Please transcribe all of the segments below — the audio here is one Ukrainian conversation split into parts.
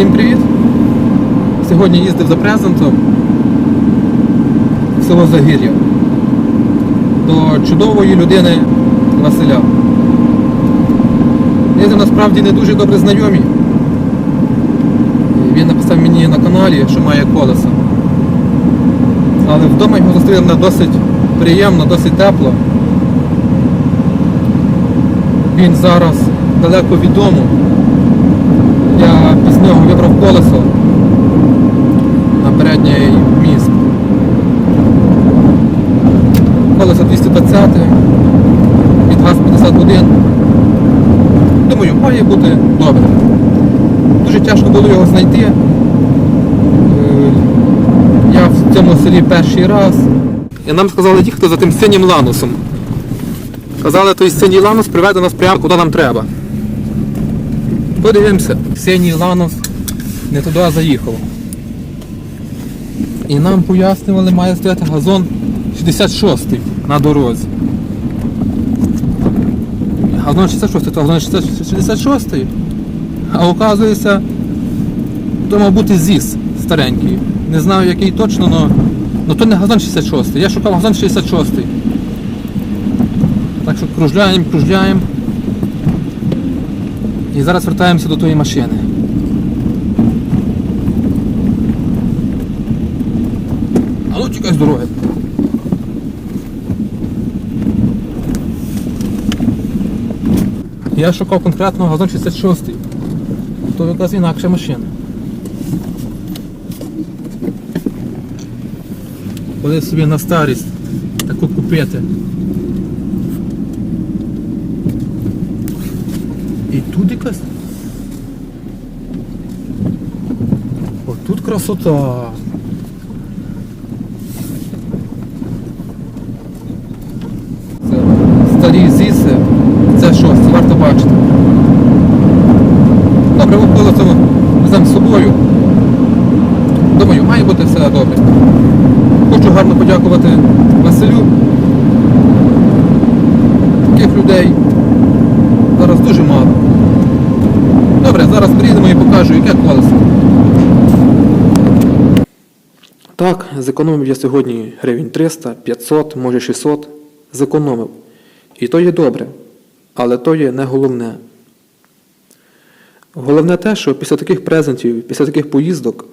Всім привіт! Сьогодні їздив за презентом в село Загір'я до чудової людини Василя. Ми насправді не дуже добре знайомі. Він написав мені на каналі, що має колесо. Але вдома його зустріли мене досить приємно, досить тепло. Він зараз далеко від. Я без нього вибрав колесо на передній міст. Колесо 220, від ГАЗ 51. Думаю, має бути добре. Дуже тяжко було його знайти. Е, Я в цьому селі перший раз. І нам сказали хто за тим синім ланусом. Казали, той синій ланус приведе нас прямо куди нам треба. Подивимося, синій ланус не туди заїхав. І нам пояснювали, має стояти газон 66-й на дорозі. Газон 66-й, то газон 66-й. А оказується, то мав бути ЗІС старенький. Не знаю який точно, але но то не газон 66-й. Я шукав газон 66-й. Так що кружляємо, кружляємо. І зараз вертаємося до тої машини. А ну тікай з дороги. Я шукав конкретно газон 66. То якась інакша машина. Коли собі на старість таку купити. І тут якась. Тут красота. Це старі зіси. Це щось, це варто бачити. Добре, ми колесо веземо з собою. Думаю, має бути все добре. Хочу гарно подякувати Василю. Таких людей зараз дуже мало. Добре, зараз приїдемо і покажу, яке колесо. Так, зекономив я сьогодні гривень 300, 500, може 600. Зекономив. І то є добре. Але то є не головне. Головне те, що після таких презентів, після таких поїздок,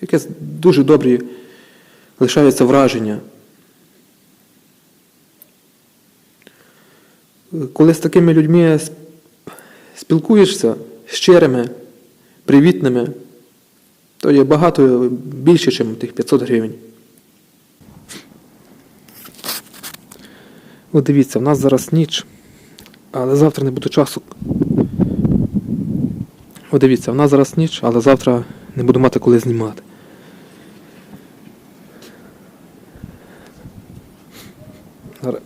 якесь дуже добрі лишаються враження. Коли з такими людьми сп- спілкуєшся, щирими, привітними, то є багато більше, ніж тих 500 гривень. От дивіться, в нас зараз ніч, але завтра не буде часу. От дивіться, в нас зараз ніч, але завтра не буду мати коли знімати.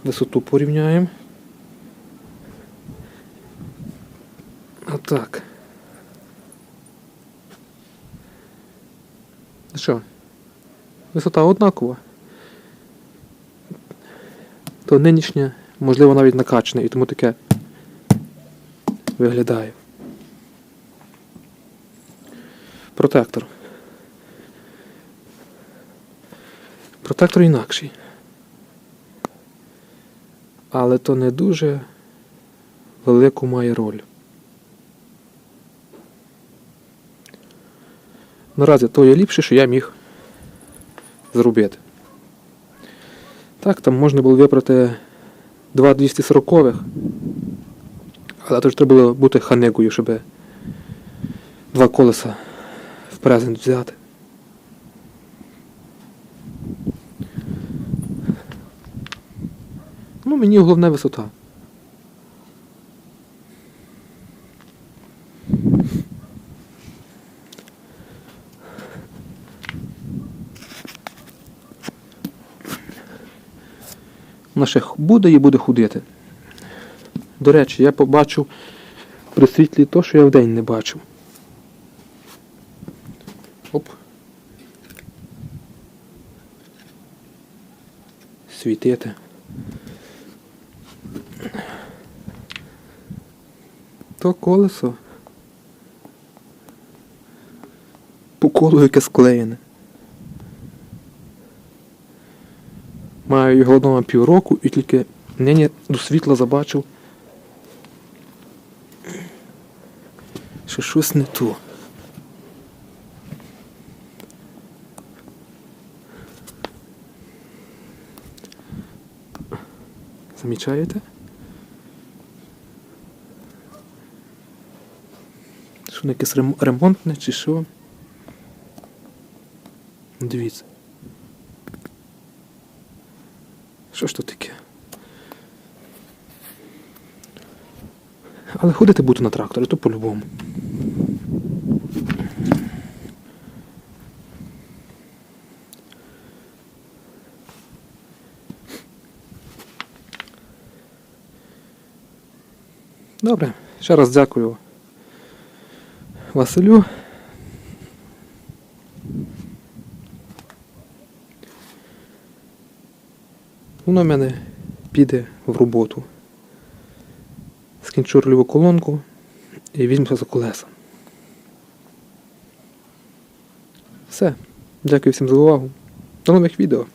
Висоту порівняємо. Отак. Ну що? Висота однакова. То нинішнє, можливо, навіть накачане, і тому таке виглядає. Протектор. Протектор інакший. Але то не дуже велику має роль. Наразі то є ліпше, що я міг зробити. Так, там можна було вибрати два 240-х, але то ж треба було бути ханегою, щоб два колеса в презент взяти. Ну, мені головне висота. Вона ще буде і буде худити. До речі, я побачив при світлі то, що я вдень не бачив. Оп. Світити. То колесо коло яке склеєне. Маю його вдома півроку і тільки нині до світла забачив. Що щось не то. Замічаєте? Що якесь ремонтне чи що? Дивіться. Що ж то таке? Але ходити буду на тракторі, то по-любому. Добре, ще раз дякую Василю. Воно в мене піде в роботу. Скінчу рульову колонку і візьмуся за колеса. Все. Дякую всім за увагу. До нових відео.